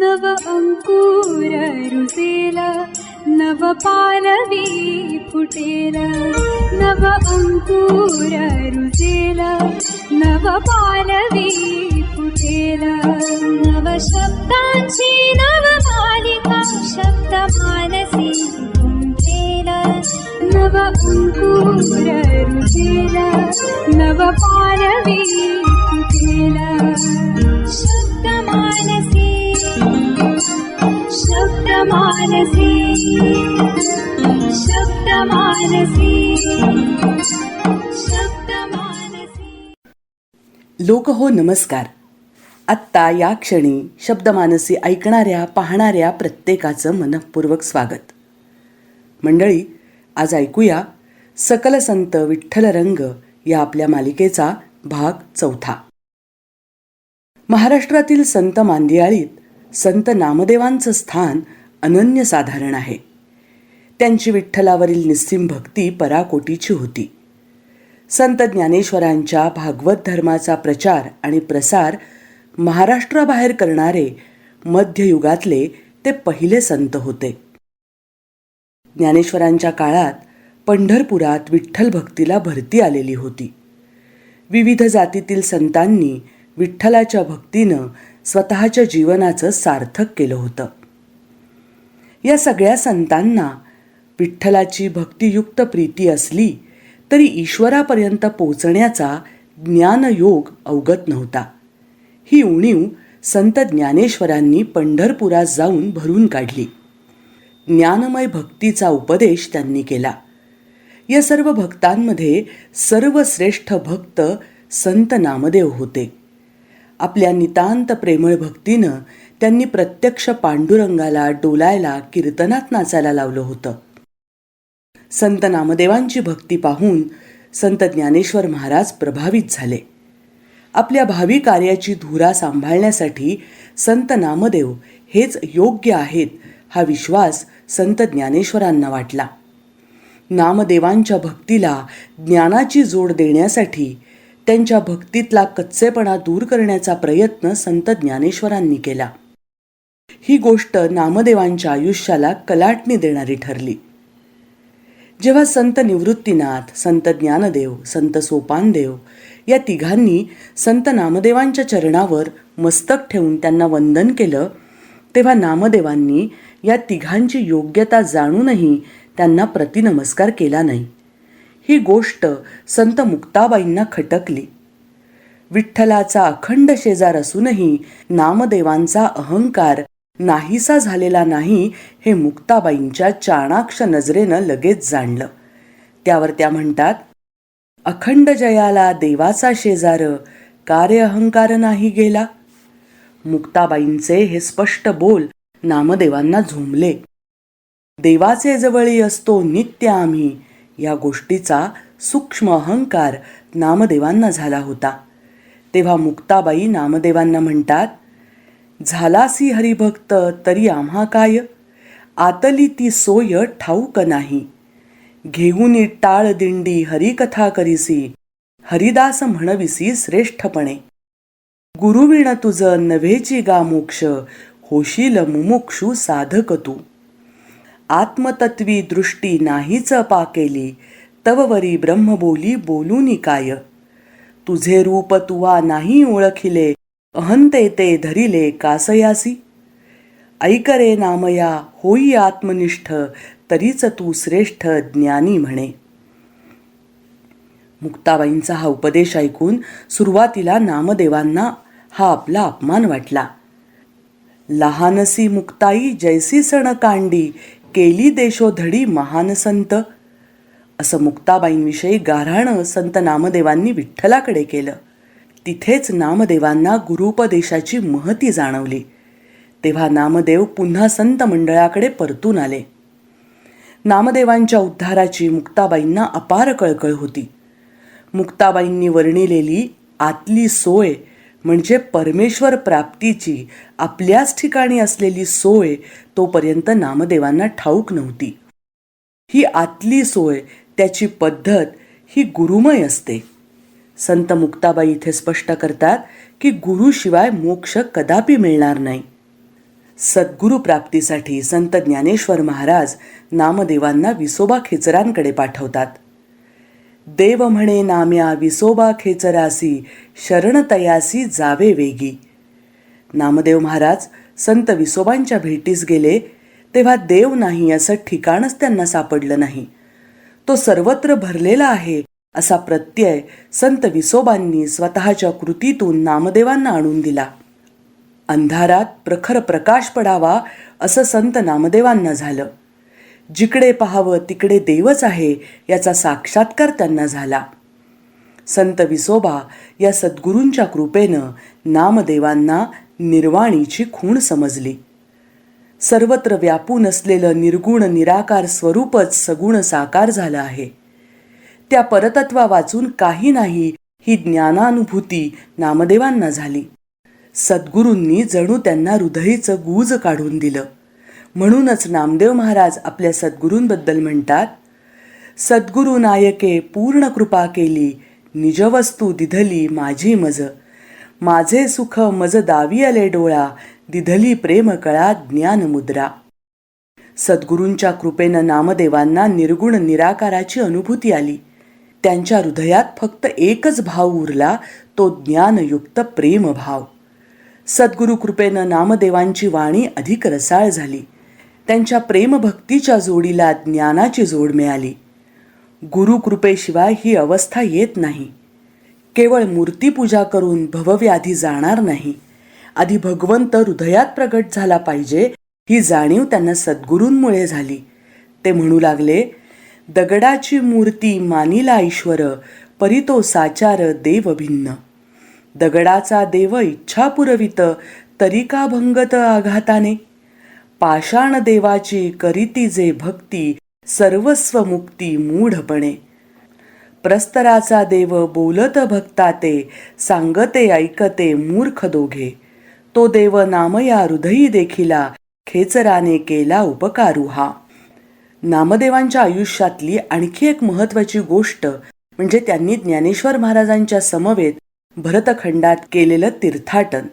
नव अंकुर रुजेल नव पालवी फुटेल नव अंकुर रुजेल नव पालवी फुटेल नव शब्दांची नव मालिका शब्द मानसी गुंफेल नव अंकुर रुजेल नव पालवी फुटेल मानसी शब्द मानसी शब्द मानसी। लोक हो नमस्कार. आत्ता या क्षणी शब्दमानसी ऐकणाऱ्या पाहणाऱ्या प्रत्येकाचं मनपूर्वक स्वागत. मंडळी आज ऐकूया सकल संत विठ्ठल रंग या आपल्या मालिकेचा भाग चौथा. महाराष्ट्रातील संत मांदियाळीत संत नामदेवांचं स्थान अनन्यसाधारण आहे. त्यांची विठ्ठलावरील निस्सिम भक्ती पराकोटीची होती. संत ज्ञानेश्वरांच्या भागवत धर्माचा प्रचार आणि प्रसार महाराष्ट्राबाहेर करणारे मध्ययुगातले ते पहिले संत होते. ज्ञानेश्वरांच्या काळात पंढरपुरात विठ्ठल भक्तीला भरती आलेली होती. विविध जातीतील संतांनी विठ्ठलाच्या भक्तीनं स्वतःच्या जीवनाचं सार्थक केलं होतं. या सगळ्या संतांना विठ्ठलाची भक्तियुक्त प्रीती असली तरी ईश्वरापर्यंत पोचण्याचा ज्ञानयोग अवगत नव्हता. ही उणीव संत ज्ञानेश्वरांनी पंढरपुरात जाऊन भरून काढली. ज्ञानमय भक्तीचा उपदेश त्यांनी केला. या सर्व भक्तांमध्ये सर्वश्रेष्ठ भक्त संत नामदेव होते. आपल्या नितांत प्रेमळ भक्तीनं त्यांनी प्रत्यक्ष पांडुरंगाला डोलायला कीर्तनात नाचायला लावलं होतं. संत नामदेवांची भक्ती पाहून संत ज्ञानेश्वर महाराज प्रभावित झाले. आपल्या भावी कार्याची धुरा सांभाळण्यासाठी संत नामदेव हेच योग्य आहेत हा विश्वास संत ज्ञानेश्वरांना वाटला. नामदेवांच्या भक्तीला ज्ञानाची जोड देण्यासाठी त्यांच्या भक्तीतला कच्चेपणा दूर करण्याचा प्रयत्न संत ज्ञानेश्वरांनी केला. ही गोष्ट नामदेवांच्या आयुष्याला कलाटणी देणारी ठरली. जेव्हा संत निवृत्तीनाथ संत ज्ञानदेव संत सोपानदेव या तिघांनी संत नामदेवांच्या चरणावर मस्तक ठेवून त्यांना वंदन केलं तेव्हा नामदेवांनी या तिघांची योग्यता जाणूनही त्यांना प्रतिनमस्कार केला नाही. ही गोष्ट संत मुक्ताबाईंना खटकली. विठ्ठलाचा अखंड शेजार असूनही नामदेवांचा अहंकार नाहीसा झालेला नाही हे मुक्ताबाईंच्या चाणाक्ष नजरेनं लगेच जाणलं. त्यावर त्या म्हणतात अखंड जयाला देवाचा शेजार कार्य अहंकार नाही गेला. मुक्ताबाईंचे हे स्पष्ट बोल नामदेवांना झोंबले देवाचे जवळी असतो नित्य आम्ही. या गोष्टीचा सूक्ष्म अहंकार नामदेवांना झाला होता. तेव्हा मुक्ताबाई नामदेवांना म्हणतात झालासी हरिभक्त तरी आम्हा काय? आतली ती सोय ठाऊक नाही. घेऊन टाळ दिंडी हरिकथा करीसी हरिदास म्हणविसी श्रेष्ठपणे. गुरुविण तुझ नव्हेची गा मोक्ष होशील मुमुक्षू साधक तू. आत्मतत्वी दृष्टी नाहीच पाकेली तववरी ब्रह्मबोली बोलूनी काय? तुझे रूप तुवा नाही ओळखिले अहंते ते धरिले कासयासी. ऐकरे नामया होई आत्मनिष्ठ तरीच तू श्रेष्ठ ज्ञानी म्हणे. मुक्ताबाईंचा हा उपदेश ऐकून सुरुवातीला नामदेवांना हा आपला अपमान वाटला. लहानसी मुक्ताई जैसी सण कांडी केली देशोधडी महान संत. असं मुक्ताबाईंविषयी गाऱ्हाणं संत नामदेवांनी विठ्ठलाकडे केलं. तिथेच नामदेवांना गुरुपदेशाची महती जाणवली. तेव्हा नामदेव पुन्हा संत मंडळाकडे परतून आले. नामदेवांच्या उद्धाराची मुक्ताबाईंना अपार कळकळ होती. मुक्ताबाईंनी वर्णिलेली आतली सोय म्हणजे परमेश्वर प्राप्तीची आपल्याच ठिकाणी असलेली सोय तोपर्यंत नामदेवांना ठाऊक नव्हती. ही आतली सोय त्याची पद्धत ही गुरुमय असते. संत मुक्ताबाई इथे स्पष्ट करतात की गुरुशिवाय मोक्ष कदापि मिळणार नाही. सद्गुरु प्राप्तीसाठी संत ज्ञानेश्वर महाराज नामदेवांना विसोबा खेचरांकडे पाठवतात. देव म्हणे नाम्या विसोबा खेचरासी शरणतयासी जावे वेगी. नामदेव महाराज संत विसोबांच्या भेटीस गेले तेव्हा देव नाही असं ठिकाणच त्यांना सापडलं नाही. तो सर्वत्र भरलेला आहे. असा प्रत्यय संत विसोबांनी स्वतःच्या कृतीतून नामदेवांना आणून दिला. अंधारात प्रखर प्रकाश पडावा असं संत नामदेवांना झालं. जिकडे पाहावं तिकडे देवच आहे याचा साक्षात्कार त्यांना झाला. संत विसोबा या सद्गुरूंच्या कृपेनं नामदेवांना निर्वाणीची खूण समजली. सर्वत्र व्यापून असलेलं निर्गुण निराकार स्वरूपच सगुण साकार झालं आहे. त्या परतत्वा वाचून काही नाही ही ज्ञानानुभूती नामदेवांना झाली. सद्गुरूंनी जणू त्यांना हृदयीचं गूज काढून दिलं. म्हणूनच नामदेव महाराज आपल्या सद्गुरूंबद्दल म्हणतात सद्गुरू नायके पूर्ण कृपा केली निजवस्तू दिधली माझी मज. माझे सुख मज दावी आले डोळा दिधली प्रेम कळा ज्ञान मुद्रा. सद्गुरूंच्या कृपेनं नामदेवांना निर्गुण निराकाराची अनुभूती आली. त्यांच्या हृदयात फक्त एकच भाव उरला तो ज्ञानयुक्त प्रेमभाव. सद्गुरु कृपेनं नामदेवांची वाणी अधिक रसाळ झाली. त्यांच्या प्रेमभक्तीच्या जोडीला ज्ञानाची जोड मिळाली. गुरुकृपेशिवाय ही अवस्था येत नाही. केवळ मूर्तीपूजा करून भवव्याधी जाणार नाही. आधी भगवंत हृदयात प्रगट झाला पाहिजे ही जाणीव त्यांना सद्गुरूंमुळे झाली. ते म्हणू लागले दगडाची मूर्ती मानिला ईश्वर परितो साचार देव भिन्न. दगडाचा देव इच्छा पुरवित तरी का भंगत आघाताने? पाषाण देवाची करीती जे भक्ती सर्वस्व मुक्ती मूढपणे प्रस्तराचा देव बोलत भक्ता ते सांगते ऐकते मूर्ख दोघे. तो देव नामया हृदयी देखिला खेचराने केला उपकारू हा नामदेवांच्या आयुष्यातली आणखी एक महत्वाची गोष्ट म्हणजे त्यांनी ज्ञानेश्वर महाराजांच्या समवेत भरतखंडात केलेलं तीर्थाटन.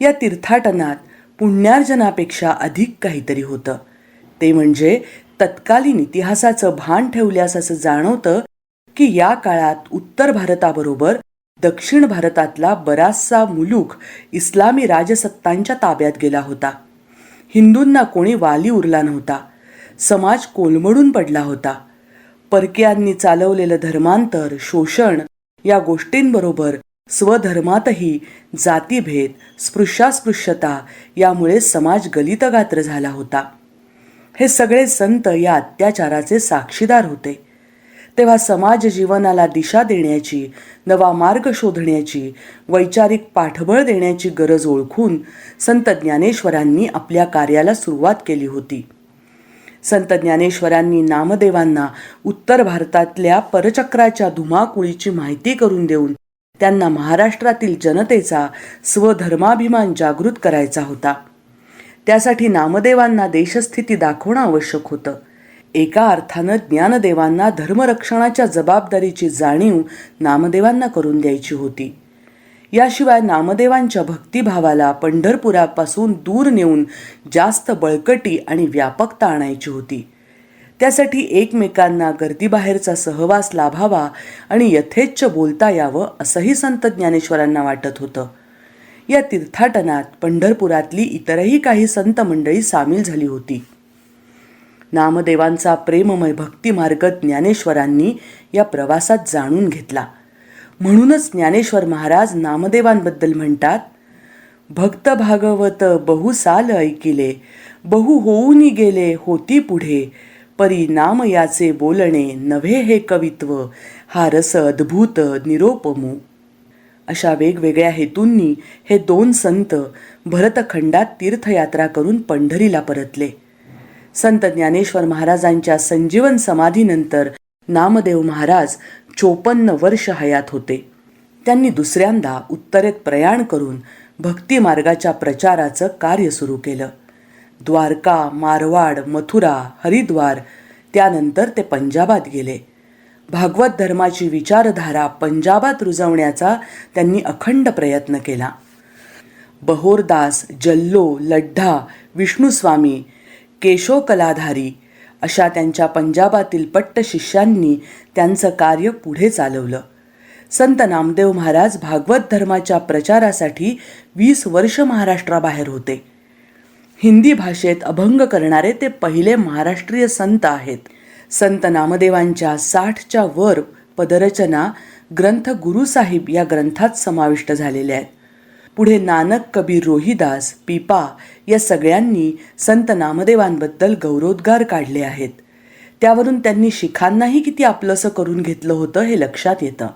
या तीर्थाटनात पुण्यार्जनापेक्षा अधिक काहीतरी होतं. ते म्हणजे तत्कालीन इतिहासाचं भान ठेवल्यास असं जाणवतं की या काळात उत्तर भारताबरोबर दक्षिण भारतातला बराचसा मुलूक इस्लामी राजसत्तांच्या ताब्यात गेला होता. हिंदूंना कोणी वाली उरला नव्हता. समाज कोलमडून पडला होता. परकीयांनी चालवलेलं धर्मांतर शोषण या गोष्टींबरोबर स्वधर्मातही जातीभेद स्पृश्यास्पृश्यता यामुळे समाज गलितगात्र झाला होता. हे सगळे संत या अत्याचाराचे साक्षीदार होते. तेव्हा समाज जीवनाला दिशा देण्याची नवा मार्ग शोधण्याची वैचारिक पाठबळ देण्याची गरज ओळखून संत ज्ञानेश्वरांनी आपल्या कार्याला सुरुवात केली होती. संत ज्ञानेश्वरांनी नामदेवांना उत्तर भारतातल्या परचक्राच्या धुमाकुळीची माहिती करून देऊन त्यांना महाराष्ट्रातील जनतेचा स्वधर्माभिमान जागृत करायचा होता. त्यासाठी नामदेवांना देशस्थिती दाखवणं आवश्यक होतं. एका अर्थानं ज्ञानदेवांना धर्मरक्षणाच्या जबाबदारीची जाणीव नामदेवांना करून द्यायची होती. याशिवाय नामदेवांच्या भक्तिभावाला पंढरपुरापासून दूर नेऊन जास्त बळकटी आणि व्यापकता आणायची होती. त्यासाठी एकमेकांना गर्दीबाहेरचा सहवास लाभावा आणि यथेच्छ बोलता यावं असंही संत ज्ञानेश्वरांना वाटत होतं. या तीर्थाटनात पंढरपुरातली इतरही काही संत मंडळी सामील झाली होती. नामदेवांचा प्रेममय भक्तिमार्ग ज्ञानेश्वरांनी या प्रवासात जाणून घेतला. म्हणूनच ज्ञानेश्वर महाराज नामदेवांबद्दल म्हणतात भक्त भागवत बहु साल ऐकिले बहु होऊनी गेले होती पुढे परी नाम याचे बोलणे नव्हे हे कवित्व हा रस अद्भुत निरोपमू. अशा वेगवेगळ्या हेतूंनी हे दोन संत भरतखंडात तीर्थयात्रा करून पंढरीला परतले. संत ज्ञानेश्वर महाराजांच्या संजीवन समाधीनंतर नामदेव महाराज चोपन्न वर्ष हयात होते. त्यांनी दुसऱ्यांदा उत्तरेत प्रयाण करून भक्ती मार्गाच्या प्रचाराचं कार्य सुरू केलं. द्वारका मारवाड मथुरा हरिद्वार त्यानंतर ते पंजाबात गेले. भागवत धर्माची विचारधारा पंजाबात रुजवण्याचा त्यांनी अखंड प्रयत्न केला. बहोरदास जल्लो लड्ढा विष्णुस्वामी केशव कलाधारी अशा त्यांच्या पंजाबातील पट्ट शिष्यांनी त्यांचं कार्य पुढे चालवलं. संत नामदेव महाराज भागवत धर्माच्या प्रचारासाठी वीस वर्ष महाराष्ट्राबाहेर होते. हिंदी भाषेत अभंग करणारे ते पहिले महाराष्ट्रीय संत आहेत. संत नामदेवांच्या साठच्या वर पदरचना ग्रंथ गुरुसाहिब या ग्रंथात समाविष्ट झालेल्या आहेत. पुढे नानक कबीर रोहिदास पिपा या सगळ्यांनी संत नामदेवांबद्दल गौरवोद्गार काढले आहेत. त्यावरून त्यांनी शिखांनाही किती आपलंसं करून घेतलं होतं हे लक्षात येतं.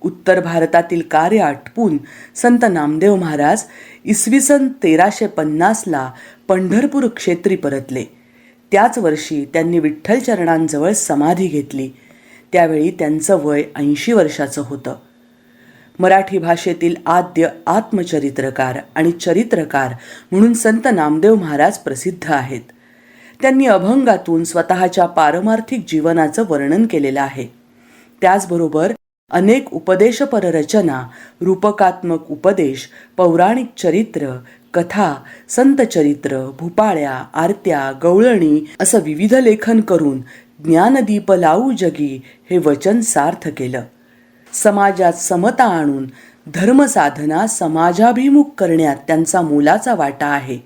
उत्तर भारतातील कार्य आटपून संत नामदेव महाराज इसवी सन तेराशे पन्नासला पंढरपूर क्षेत्री परतले. त्याच वर्षी त्यांनी विठ्ठल चरणांजवळ समाधी घेतली. त्यावेळी त्यांचं वय ऐंशी वर्षाचं होतं. मराठी भाषेतील आद्य आत्मचरित्रकार आणि चरित्रकार म्हणून संत नामदेव महाराज प्रसिद्ध आहेत. त्यांनी अभंगातून स्वतःच्या पारमार्थिक जीवनाचं वर्णन केलेलं आहे. त्याचबरोबर अनेक उपदेशपर रचना रूपकात्मक उपदेश पौराणिक चरित्र कथा संत चरित्र भूपाळ्या आरत्या गवळणी असं विविध लेखन करून ज्ञानदीप लावू जगी हे वचन सार्थ केलं. समाजात समता आणून धर्मसाधना समाजाभिमुख करण्यात त्यांचा मोलाचा वाटा आहे.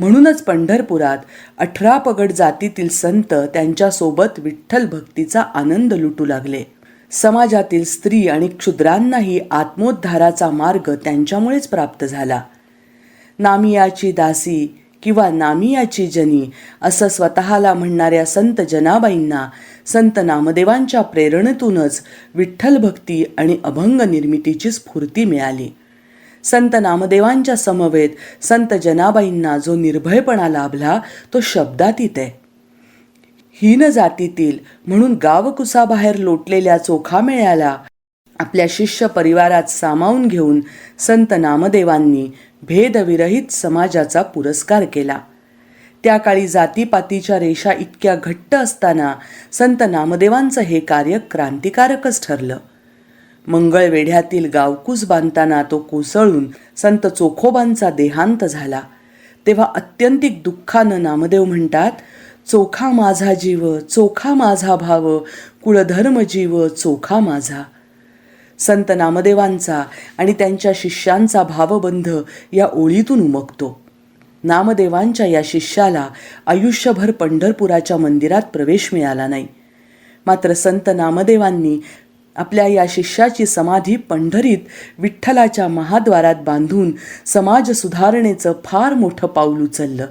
म्हणूनच पंढरपुरात अठरा पगड जातीतील संत त्यांच्यासोबत विठ्ठल भक्तीचा आनंद लुटू लागले. समाजातील स्त्री आणि क्षुद्रांनाही आत्मोद्धाराचा मार्ग त्यांच्यामुळेच प्राप्त झाला. नामियाची दासी किंवा नामियाची जनी असं स्वतःला म्हणणाऱ्या संत जनाबाईंना संत नामदेवांच्या प्रेरणेतूनच विठ्ठल भक्ती आणि अभंग निर्मितीची स्फूर्ती मिळाली. संत नामदेवांच्या समवेत संत जनाबाईंना जो निर्भयपणा लाभला तो शब्दातीत आहे. हीन जातीतील म्हणून गावकुसाबाहेर लोटलेल्या चोखा मेळ्याला आपल्या शिष्य परिवारात सामावून घेऊन संत नामदेवांनी भेदविरहित समाजाचा पुरस्कार केला. त्या काळी जातीपातीच्या रेषा इतक्या घट्ट असताना संत नामदेवांचं हे कार्य क्रांतिकारकच ठरलं. मंगळवेढ्यातील गावकूस बांधताना तो कोसळून संत चोखोबांचा देहांत झाला. तेव्हा अत्यंतिक दुःखानं नामदेव म्हणतात चोखा माझा जीव चोखा माझा भाव कुळधर्म जीव चोखा माझा. संत नामदेवांचा आणि त्यांच्या शिष्यांचा भावबंध या ओळीतून उमगतो. नामदेवांच्या या शिष्याला आयुष्यभर पंढरपुराच्या मंदिरात प्रवेश मिळाला नाही. मात्र संत नामदेवांनी आपल्या या शिष्याची समाधी पंढरीत विठ्ठलाच्या महाद्वारात बांधून समाज सुधारणेचं फार मोठं पाऊल उचललं.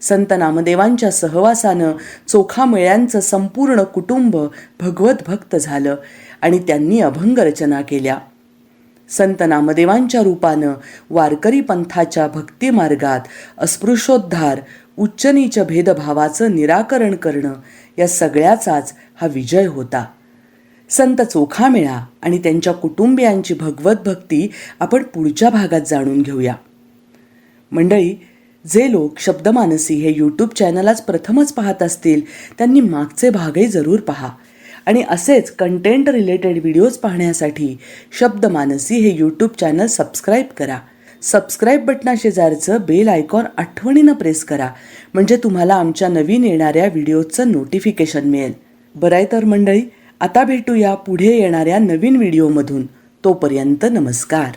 संत नामदेवांच्या सहवासानं चोखामेळ्यांचं संपूर्ण कुटुंब भगवत भक्त झालं. आणि त्यांनी अभंग रचना केल्या. संत नामदेवांच्या रूपानं वारकरी पंथाच्या भक्तिमार्गात अस्पृश्योद्धार उच्चनीच भेदभावाचं निराकरण करणं या सगळ्याचाच हा विजय होता. संत चोखामेळा आणि त्यांच्या कुटुंबियांची भगवत भक्ती आपण पुढच्या भागात जाणून घेऊया. मंडळी जे लोक शब्दमानसी हे यूट्यूब चॅनल आज प्रथमच पाहत असतील त्यांनी मागचे भागही जरूर पहा. आणि असेच कंटेंट रिलेटेड व्हिडिओज पाहण्यासाठी शब्दमानसी हे यूट्यूब चॅनल सबस्क्राईब करा. सबस्क्राईब बटनाशेजारचं बेल आयकॉन आठवणीनं प्रेस करा. म्हणजे तुम्हाला आमच्या नवीन येणाऱ्या व्हिडिओजचं नोटिफिकेशन मिळेल. बरं आहे तर मंडळी आता भेटूया पुढे येणाऱ्या नवीन व्हिडिओमधून तोपर्यंत नमस्कार.